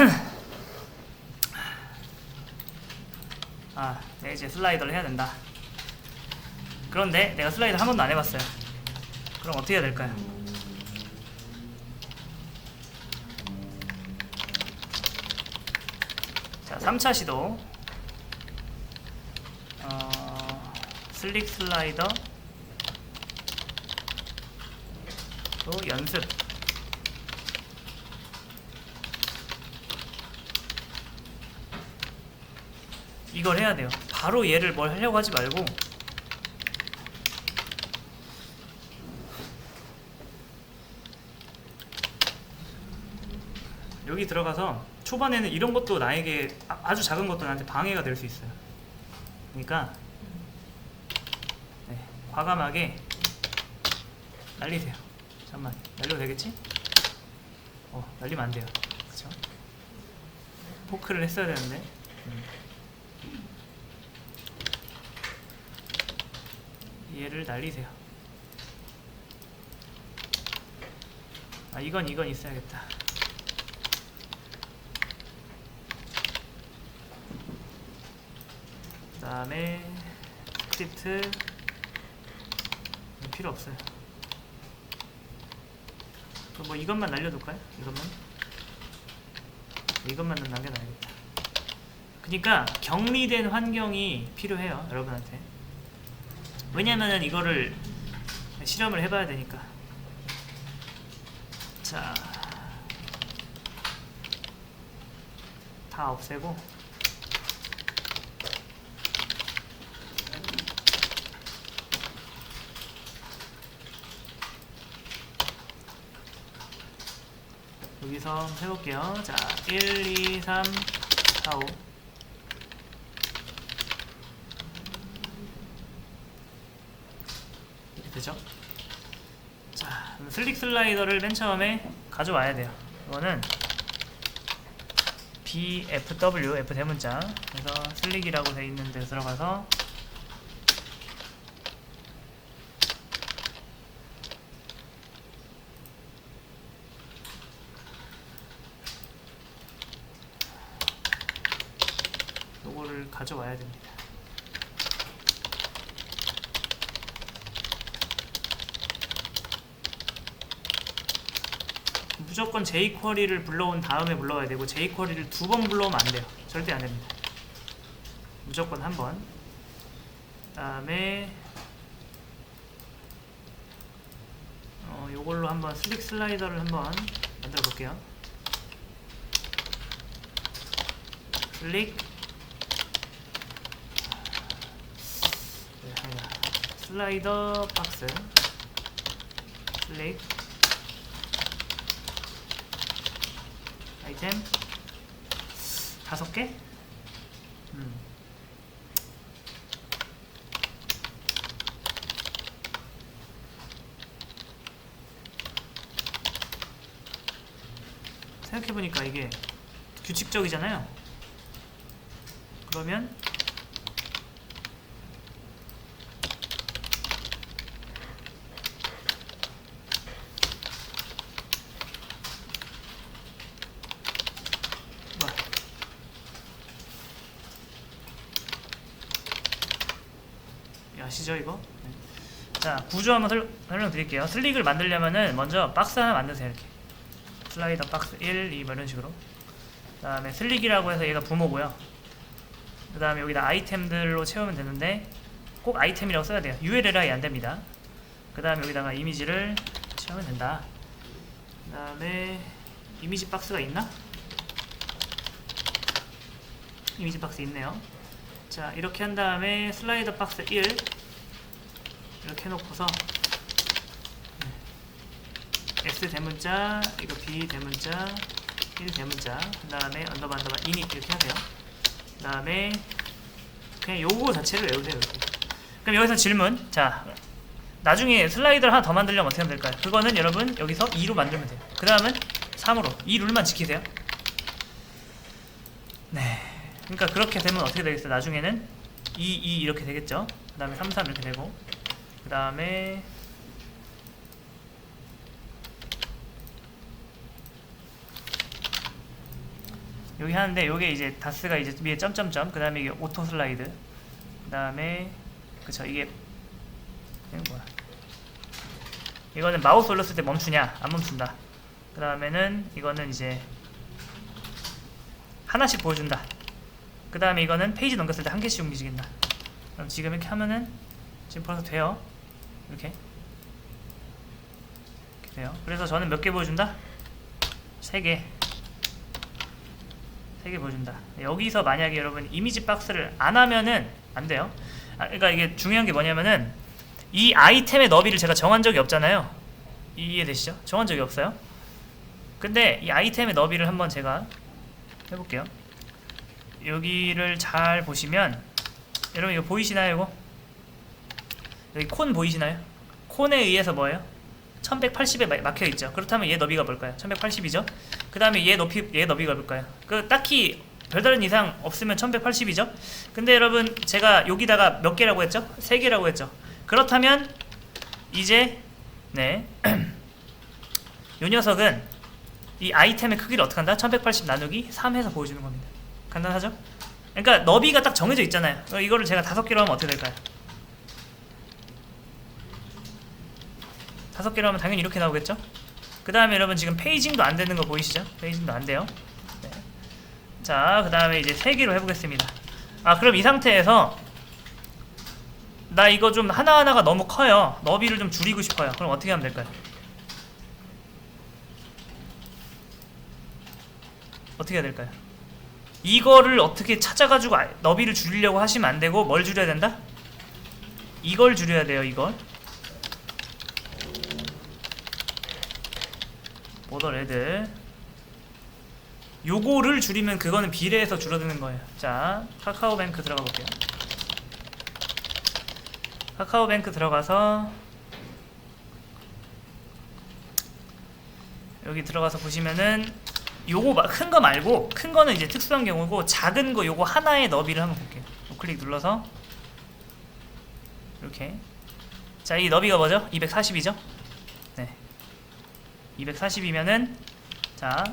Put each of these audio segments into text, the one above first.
아, 네, 이제 슬라이더를 해야 된다. 그런데 내가 슬라이더 한 번도 안 해봤어요. 그럼 어떻게 해야 될까요? 자, 3차 시도. 어, 슬릭 슬라이더. 또 연습. 이걸 해야 돼요. 바로 얘를 뭘 하려고 하지 말고 여기 들어가서 초반에는 이런 것도 나에게 아- 아주 작은 것도 나한테 방해가 될 수 있어요. 그러니까 네, 과감하게 날리세요. 잠깐만 날려도 되겠지? 어 날리면 안 돼요. 그렇죠? 포크를 했어야 되는데. 음. 얘를 날리세요. 아 이건 이건 있어야겠다. 그 다음에 스크립트 필요 없어요. 뭐 이것만 날려둘까요? 이것만 이것만 남겨놔야겠다. 그러니까 격리된 환경이 필요해요, 여러분한테. 왜냐면은 이거를 실험을 해봐야 되니까. 자, 다 없애고. 여기서 해볼게요. 자, 1, 2, 3, 4, 5. 되죠? 자, 슬릭 슬라이더를 맨 처음에 가져와야 돼요. 이거는 BFW, F 대문자. 그래서 슬릭이라고 돼 있는 데 들어가서 가져와야 됩니다. 무조건 jQuery를 불러온 다음에 불러와야 되고 jQuery를 두 번 불러오면 안 돼요. 절대 안 됩니다. 무조건 한 번. 그다음에 어, 요걸로 한번 슬릭 슬라이더를 한번 만들어 볼게요. 슬릭 네. 슬라이더 박스 슬릭 아이템 다섯 개? 음. 생각해보니까 이게 규칙적이잖아요. 그러면 뭐야? 이 아시죠 이거? 네. 자 구조 한번 설, 설명드릴게요. 슬릭을 만들려면은 먼저 박스 하나 만드세요 이렇게. 슬라이더 박스 1, 2뭐 이런 식으로. 그 다음에 슬릭이라고 해서 얘가 부모고요. 그 다음에 여기다 아이템들로 채우면 되는데 꼭 아이템이라고 써야 돼요. URL이 안 됩니다. 그 다음에 여기다가 이미지를 채우면 된다. 그 다음에 이미지 박스가 있나? 이미지 박스 있네요. 자 이렇게 한 다음에 슬라이더 박스 1 이렇게 해놓고서 네. X 대문자 이거 B 대문자 1 대문자 그 다음에 언더바 언더바 init 이렇게 하세요. 그 다음에 그냥 요거 자체를 외우세요. 이렇게. 그럼 여기서 질문 자 나중에 슬라이더를 하나 더 만들려면 어떻게 하면 될까요? 그거는 여러분 여기서 2로 만들면 돼요. 그 다음은 3으로 이 룰만 지키세요. 네. 그러니까 그렇게 되면 어떻게 되겠어요? 나중에는 2, 2 이렇게 되겠죠? 그 다음에 3, 3 이렇게 되고 그 다음에 여기 하는데 요게 이제 다스가 이제 위에 점점점 그 다음에 이게 오토 슬라이드 그 다음에 그쵸 이게 이게 뭐야? 이거는 마우스 올렸을 때 멈추냐? 안 멈춘다. 그 다음에는 이거는 이제 하나씩 보여준다. 그 다음에 이거는 페이지 넘겼을 때 한 개씩 움직인다. 그럼 지금 이렇게 하면은 벌써 돼요 이렇게 이렇게 돼요 그래서 저는 몇 개 보여준다? 세 개 세 개 보여준다. 여기서 만약에 여러분 이미지 박스를 안 하면은 안 돼요. 아, 그러니까 이게 중요한 게 뭐냐면은 이 아이템의 너비를 제가 정한 적이 없잖아요. 이해되시죠? 정한 적이 없어요. 근데 이 아이템의 너비를 한번 제가 해볼게요. 여기를 잘 보시면 여러분 이거 보이시나요? 이거 여기 콘 보이시나요? 콘에 의해서 뭐예요? 1180에 막혀 있죠. 그렇다면 얘 너비가 뭘까요? 1180이죠. 그 다음에 얘 높이 얘 너비가 뭘까요? 그 딱히 별다른 이상 없으면 1180이죠. 근데 여러분 제가 여기다가 몇 개라고 했죠? 세 개라고 했죠. 그렇다면 이제 네. 요 녀석은 이 아이템의 크기를 어떻게 한다? 1180 나누기 3 해서 보여주는 겁니다. 간단하죠? 그러니까 너비가 딱 정해져 있잖아요. 어, 이거를 제가 다섯 개로 하면 어떻게 될까요? 다섯 개로 하면 당연히 이렇게 나오겠죠? 그 다음에 여러분 지금 페이징도 안 되는 거 보이시죠? 페이징도 안 돼요. 네. 자, 그 다음에 이제 세 개로 해보겠습니다. 아, 그럼 이 상태에서 나 이거 좀 하나하나가 너무 커요. 너비를 좀 줄이고 싶어요. 그럼 어떻게 하면 될까요? 어떻게 해야 될까요? 이거를 어떻게 찾아가지고 아- 너비를 줄이려고 하시면 안 되고 뭘 줄여야 된다? 이걸 줄여야 돼요. 이걸. 보더 레드 요거를 줄이면 그거는 비례해서 줄어드는 거예요. 자 카카오뱅크 들어가 볼게요. 카카오뱅크 들어가서 여기 들어가서 보시면은 요거 큰 거 말고 큰 거는 이제 특수한 경우고 작은 거 요거 하나의 너비를 한번 볼게요. 우클릭 눌러서 이렇게. 자 이 너비가 뭐죠? 240이죠? 네 240이면은 자,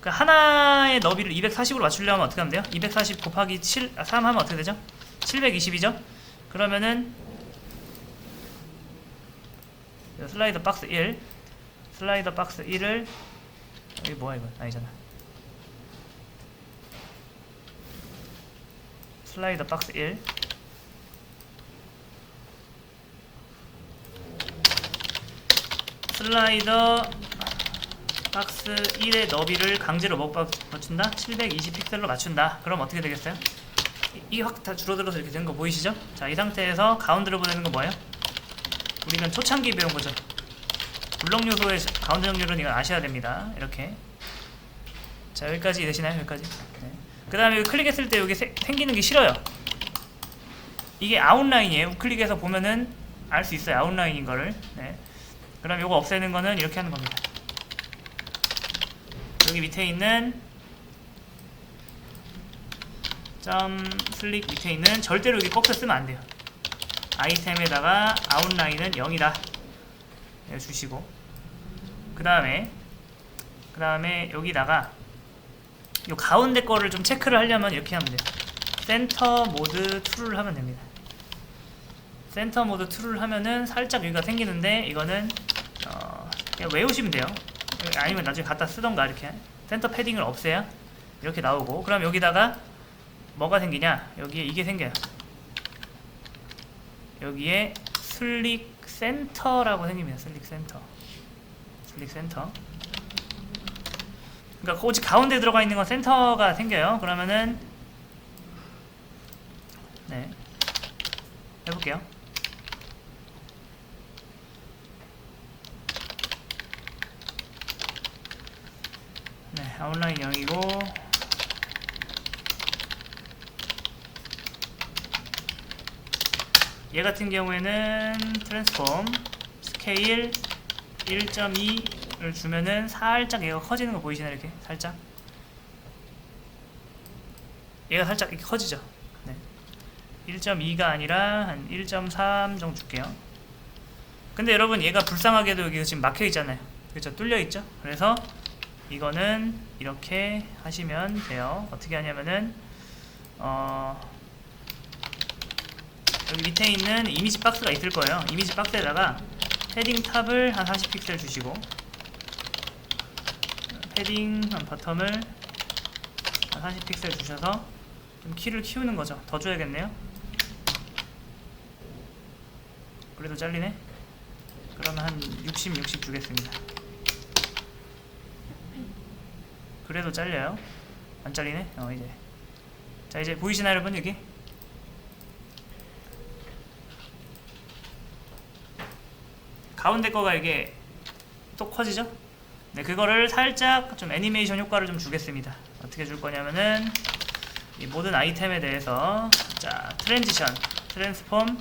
그 하나의 너비를 240으로 맞추려면 어떻게 하면 돼요? 240 곱하기 7, 아, 3 하면 어떻게 되죠? 720이죠? 그러면은 슬라이더 박스 1 슬라이더 박스 1을 여기 뭐야 이거 아니잖아 슬라이더 박스 1 슬라이더 박스 1의 너비를 강제로 못 맞- 맞춘다? 720 픽셀로 맞춘다. 그럼 어떻게 되겠어요? 이 확 다 줄어들어서 이렇게 된거 보이시죠? 자, 이 상태에서 가운데로 보내는 건 뭐예요? 우리는 초창기 배운 거죠. 블록 요소의 가운데 정렬은 이건 아셔야 됩니다. 이렇게. 자, 여기까지 되시나요? 여기까지. 네. 그 다음에 클릭했을 때 여기 세- 생기는 게 싫어요. 이게 아웃라인이에요. 우클릭해서 보면은 알 수 있어요. 아웃라인인 거를. 네. 그럼 요거 없애는 거는 이렇게 하는 겁니다. 여기 밑에 있는 점 슬릭 밑에 있는 절대로 여기 꺾여 쓰면 안 돼요. 아이템에다가 아웃라인은 0이다. 주시고 그 다음에 그 다음에 여기다가 요 가운데 거를 좀 체크를 하려면 이렇게 하면 돼요. 센터 모드 툴을 하면 됩니다. 센터 모드 툴을 하면은 살짝 여기가 생기는데 이거는 어, 그냥 외우시면 돼요. 아니면 나중에 갖다 쓰던가 이렇게 센터 패딩을 없애야 이렇게 나오고 그럼 여기다가 뭐가 생기냐 여기에 이게 생겨요. 여기에 슬릭 센터라고 생깁니다. 슬릭 센터. 슬릭 센터. 그러니까 오직 가운데 들어가 있는 건 센터가 생겨요. 그러면은 네 해볼게요. 아웃라인 0이고 얘 같은 경우에는 트랜스폼 스케일 1.2를 주면은 살짝 얘가 커지는 거 보이시나요? 이렇게 살짝 얘가 살짝 이렇게 커지죠? 네. 1.2가 아니라 한 1.3 정도 줄게요. 근데 여러분 얘가 불쌍하게도 여기 지금 막혀 있잖아요. 그렇죠? 뚫려 있죠? 그래서 이거는 이렇게 하시면 돼요. 어떻게 하냐면은 어 여기 밑에 있는 이미지 박스가 있을 거예요. 이미지 박스에다가 패딩 탑을 한 40픽셀 주시고 패딩 한 버텀을 한 40픽셀 주셔서 좀 키를 키우는 거죠. 더 줘야겠네요. 그래도 잘리네. 그러면 한 60, 60 주겠습니다. 그래도 잘려요. 안 잘리네. 어 이제. 자 이제 보이시나요 여러분 여기? 가운데 거가 이게 또 커지죠? 네, 그거를 살짝 좀 애니메이션 효과를 좀 주겠습니다. 어떻게 줄 거냐면은 이 모든 아이템에 대해서 자 트랜지션, 트랜스폼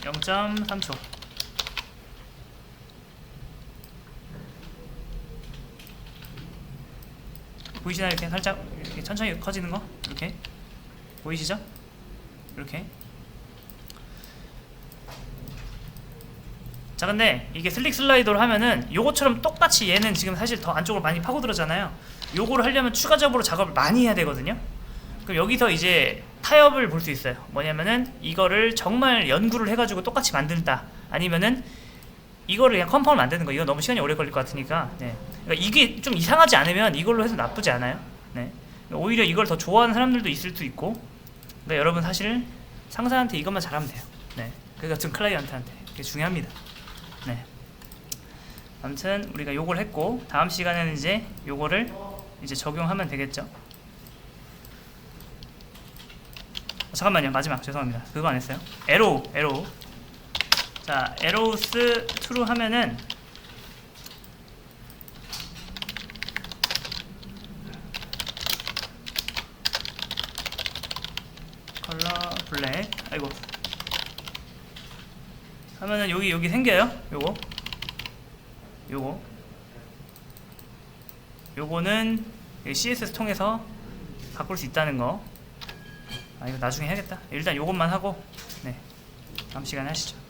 0.3초 보이시나요? 이렇게 살짝 이렇게 천천히 커지는 거? 이렇게? 보이시죠? 이렇게? 자 근데 이게 슬릭 슬라이더로 하면은 요거처럼 똑같이 얘는 지금 사실 더 안쪽으로 많이 파고들었잖아요. 요거를 하려면 추가적으로 작업을 많이 해야 되거든요. 그럼 여기서 이제 타협을 볼 수 있어요. 뭐냐면은 이거를 정말 연구를 해가지고 똑같이 만든다. 아니면은 이거를 그냥 컴파운드 만드는 거 이거 너무 시간이 오래 걸릴 것 같으니까 네. 그러니까 이게 좀 이상하지 않으면 이걸로 해도 나쁘지 않아요 네. 오히려 이걸 더 좋아하는 사람들도 있을 수 있고 그러니까 여러분 사실 상사한테 이것만 잘하면 돼요 네. 그 같은 클라이언트한테 그게 중요합니다 네. 아무튼 우리가 요걸 했고 다음 시간에는 이제 요거를 이제 적용하면 되겠죠. 어, 잠깐만요 마지막 죄송합니다 그거 안 했어요. 에로우 에로우 자 에로우스 트루 하면은 컬러 블랙 아이고 하면은 여기 여기 생겨요. 요거. 요거. 요거는 이 CSS 통해서 바꿀 수 있다는 거. 아 이거 나중에 해야겠다. 일단 요것만 하고 네 다음 시간에 하시죠.